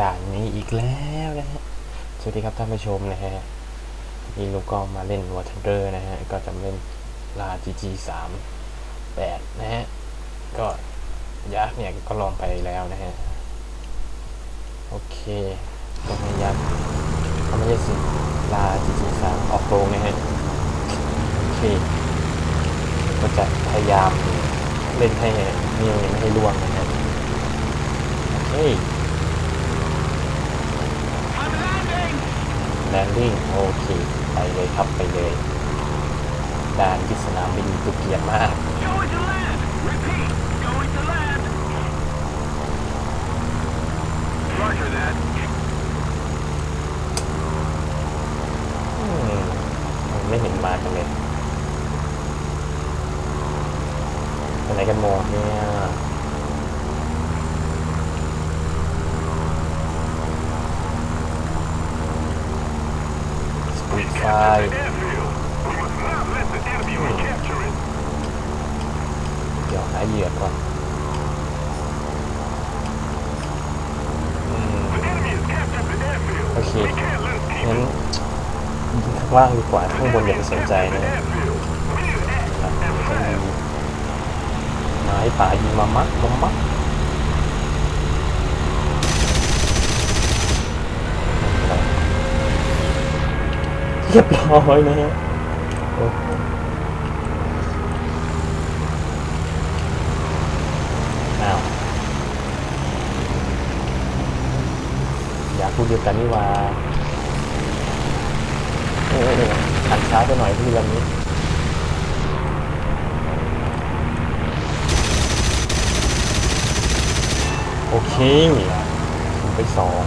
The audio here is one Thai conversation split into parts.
ด่านนี้อีกแล้วนะฮะ สวัสดีครับท่านผู้ชมนะฮะ นี่ลุงก็มาเล่น War Thunder นะฮะ ก็จะเล่นลา GG 3 8นะฮะ ก็ยักษ์เนี่ยก็ลองไปแล้วนะฮะ โอเคก็ให้ยักษ์เขาไม่ใช่สิลา GG 3ออกโรงนะฮะ โอเค ก็จะพยายามเล่นให้นิวเนี่ยไม่ให้ล่วงนะฮะ โอเค แลนดิ้งโอเค ไปเลยครับไปเลย ด่านที่สนามบินตุกเกียรติมาก Going to land! Repeat, going to land! Roger that. อืมมันไม่เห็นมากันเลยไปไหนกันหมดเนี่ยสปีดไฟ Airfield. We must not let the enemy recapture it. เดี๋ยวหาเหยื่อก่อนอืม The enemy has captured the airfield. Okay. We can't let it keep งั้น it. ยิงข้างล่างดีกว่าข้างบนอย่าไปสนใจนะ Airfield. We need to act ครับ and ต้อง fast. มีไม้ป่ายิงมามักมามัก เรียบร้อยนะฮะอ้โหอ้าวอยากพูดเดียวกันนี่ว่าโอ้โหันช้าไปหน่อยพี่ลำนี้โอเค ไปสอง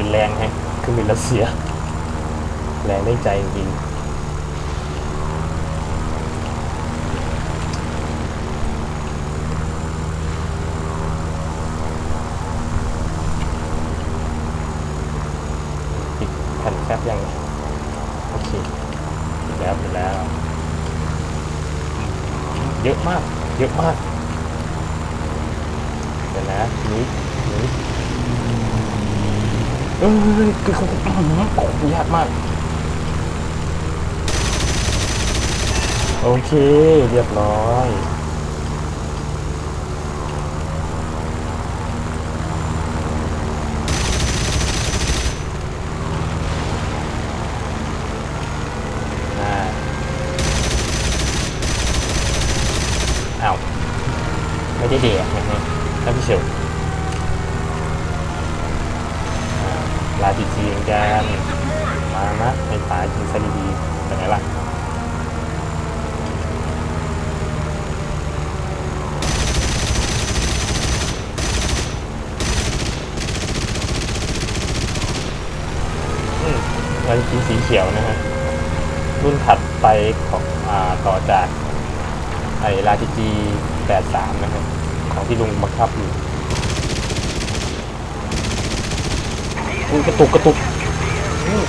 ปืนแรงแฮะคือบินรัสเซีย แรงได้ใจจริงปิดแผ่นแคบยังโอเคปิดแล้วปิดแล้ว เยอะมาก เยอะมากเดี๋ยวนะนี้นี้ เอ้ยคือเขาอื้อหือโอ้โหยากมาก โอเคเรียบร้อยอ่าอ้าวไม่ได้เด็กนะฮะท่านผู้ชม จีจีเหมือนกันมานะในป่ายิงซะดีๆเป็นไงล่ะอืมลาจีจีสีเขียวนะฮะ รุ่นถัดไปของอ่าต่อจากไอ้ลาทีจีแปดสามนะครับของที่ลุงบังคับอยู่อุ้ย กระตุกกระตุกอืม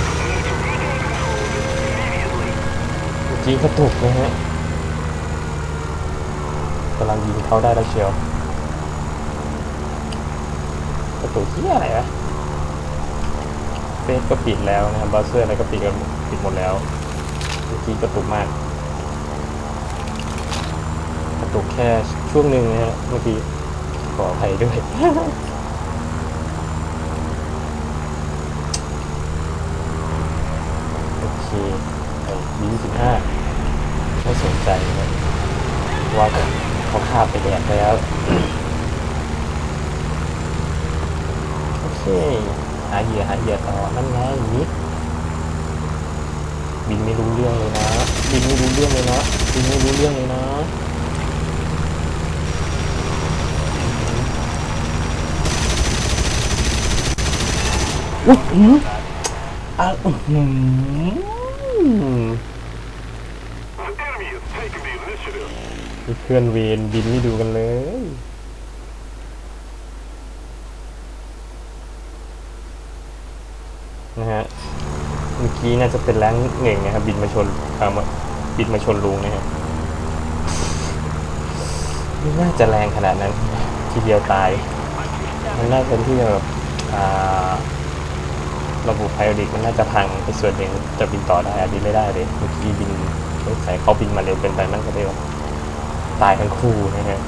จีกระตุกนะฮะกำลังยิงเขาได้แล้วเชียวกระตุกที่อะไรวะเฟซก็ปิดแล้วนะครับบราว์เซอร์อะไรก็ปิดกันปิดหมดแล้วเมื่อกี้กระตุกมาก กระตุกแค่ช่วงหนึ่งนะฮะเมื่อกี้ขออภัยด้วย โอเค ไอ้บีสิบห้าไม่สนใจนะว่าเขาขาไปแดกไปแล้ว โอเค หาเหยื่อหาเหยื่อต่อนั่นไงยิกบินไม่รู้เรื่องเลยนะบินไม่รู้เรื่องเลยนะบินไม่รู้เรื่องเลยนะอุ้ยอื้ออะอื้อ เพื่อนเวนบินไม่ดูกันเลย นะฮะ เมื่อกี้น่าจะเป็นแรงเหน่งนะครับ บินมาชนอ่ามาบินมาชนลุงนะฮะไม่น่าจะแรงขนาดนั้น ทีเดียวตาย มันน่าเป็นที่แบบอ่าระบบไพโอดิกมันน่าจะพังไปส่วนหนึ่งจะบินต่อได้อันนี้ไม่ได้เลยเมื่อกี้บินสงสัยเขาบินมาเร็วเกินไปมันก็เลยแบบ ตายทั้งคู่นะฮะ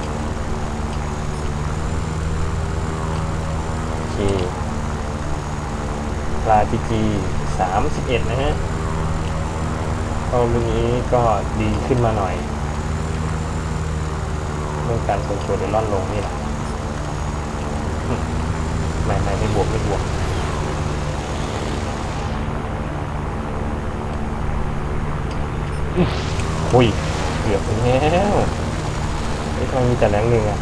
โอเคปลาพีจีสามสิบเอ็ดนะฮะก็รุ่นนี้ก็ดีขึ้นมาหน่อยเรื่องการทรงตัวเดลอนลงนี่แหละไม่ไม่ไม่บวกไม่บวกอื้ยเกือบแล้ว ไอ้ทำไมมีแต่แรงหนึ่งอะ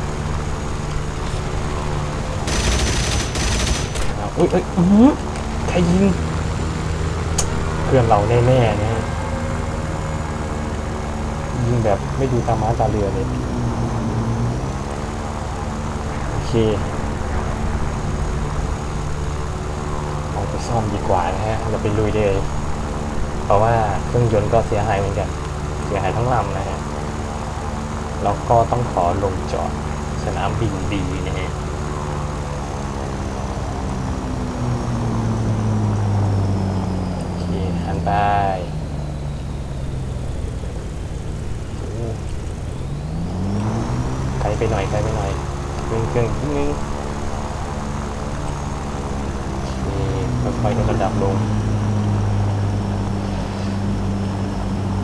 อุ้ยเอ้ยอื้อหือใครยิง เพื่อนเราแน่ๆนะฮะยิงแบบไม่ดูตาม้าตาเรือเลย โอเคเอาไปซ่อมดีกว่านะฮะเราไปลุยเลย เพราะว่าเครื่องยนต์ก็เสียหายเหมือนกัน เสียหายทั้งลำนะฮะ แล้วก็ต้องขอลงจอดสนามบินดีนะฮะโอเคหันไปโอ้ไกลไปหน่อยไกลไปหน่อยเครื่องเครื่องนิดนึงนี่ค่อยๆลดระดับลง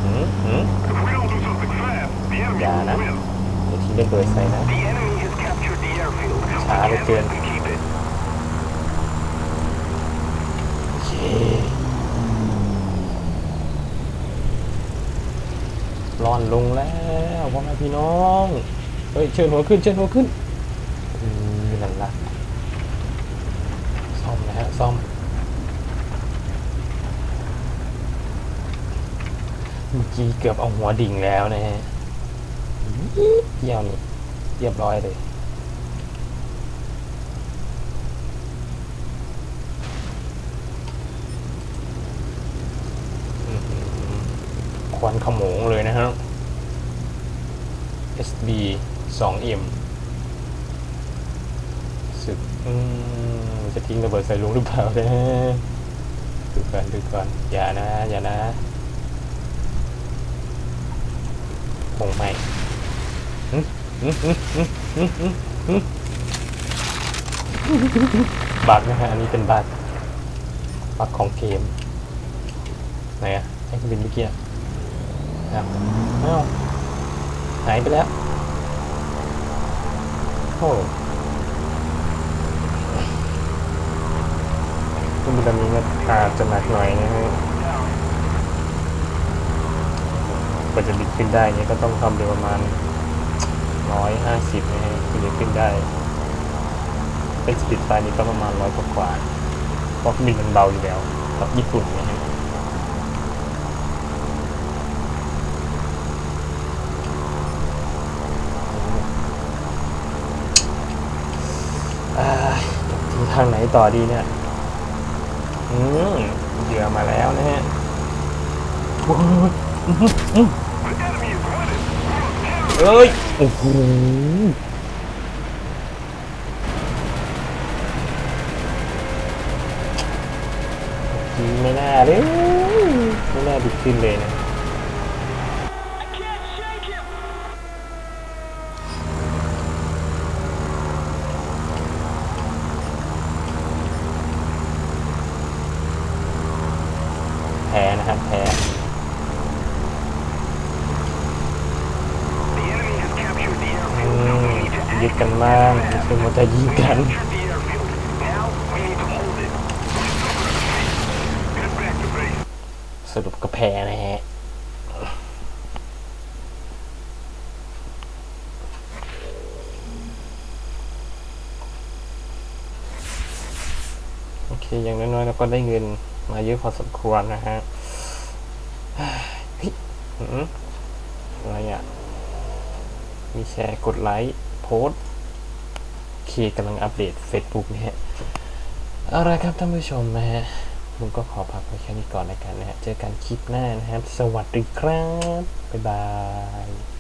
หืมหืม fast, the enemy Yeah, will nah. win. เดี๋ยวที่เล่นโดยใส่นะ The enemy has captured the airfield. We Ah, can't let's do it. let them keep it. โอเคร่อนลงแล้วพ่อแม่พี่น้องเฮ้ยเชิญหัวขึ้นเชิญหัวขึ้นอืมนั่นละซ่อมนะฮะซ่อมเมื่อกี้เกือบเอาหัวดิ่งแล้วนะฮะนิด เดียวนี่เรียบร้อยเลย ควันขโมงเลยนะฮะ SB 2M สึกอืมจะทิ้งระเบิดใส่ลุงหรือเปล่าเนะดูก่อนดูก่อน อย่านะ อย่านะคงไม่ บักนะฮะ อันนี้เป็นบักบักของเกม ไหนอะไอ้เครื่องบินเมื่อกี้อะอ้าวอ้าหายไปแล้ว โอ้เครื่องบินลำนี้ก็อาจจะหนักหน่อยนะฮะกว่าจะบินขึ้นได้เนี่ยก็ต้องทำเร็วประมาณ ร้อยห้าสิบนะฮะถึงจะขึ้นได้ เป็นสปีดไฟนี่ก็ประมาณร้อยกว่าๆเพราะเครื่องบินมันเบาอยู่แล้วกับญี่ปุ่นนะฮะทีทางไหนต่อดีเนี่ย อืมเหยื่อมาแล้วนะฮะโอ้ย The enemy is winning. เอ้ย โอ้โหทีไม่น่าเลยไม่น่าดิขึ้นเลยนะ แพ้นะครับแพ้ The enemy has captured the อื airfield. Now ม we need to ยึดกันบ้างไม่ใช่มัวแต่ยิงกัน สรุปก็แพนะฮะโอเค อย่างน้อยๆเราก็ได้เงินมาเยอะพอสมควรนะฮะฮ้ยหืมอะไรอะ มีแชร์กดไลค์ โพสต์ เคกำลังอัปเดต Facebook นะฮะเอาละครับท่านผู้ชมนะฮะลุงก็ขอพักไว้แค่นี้ก่อนในกันนะฮะเจอกันคลิปหน้านะครับ สวัสดีครับ บ๊ายบาย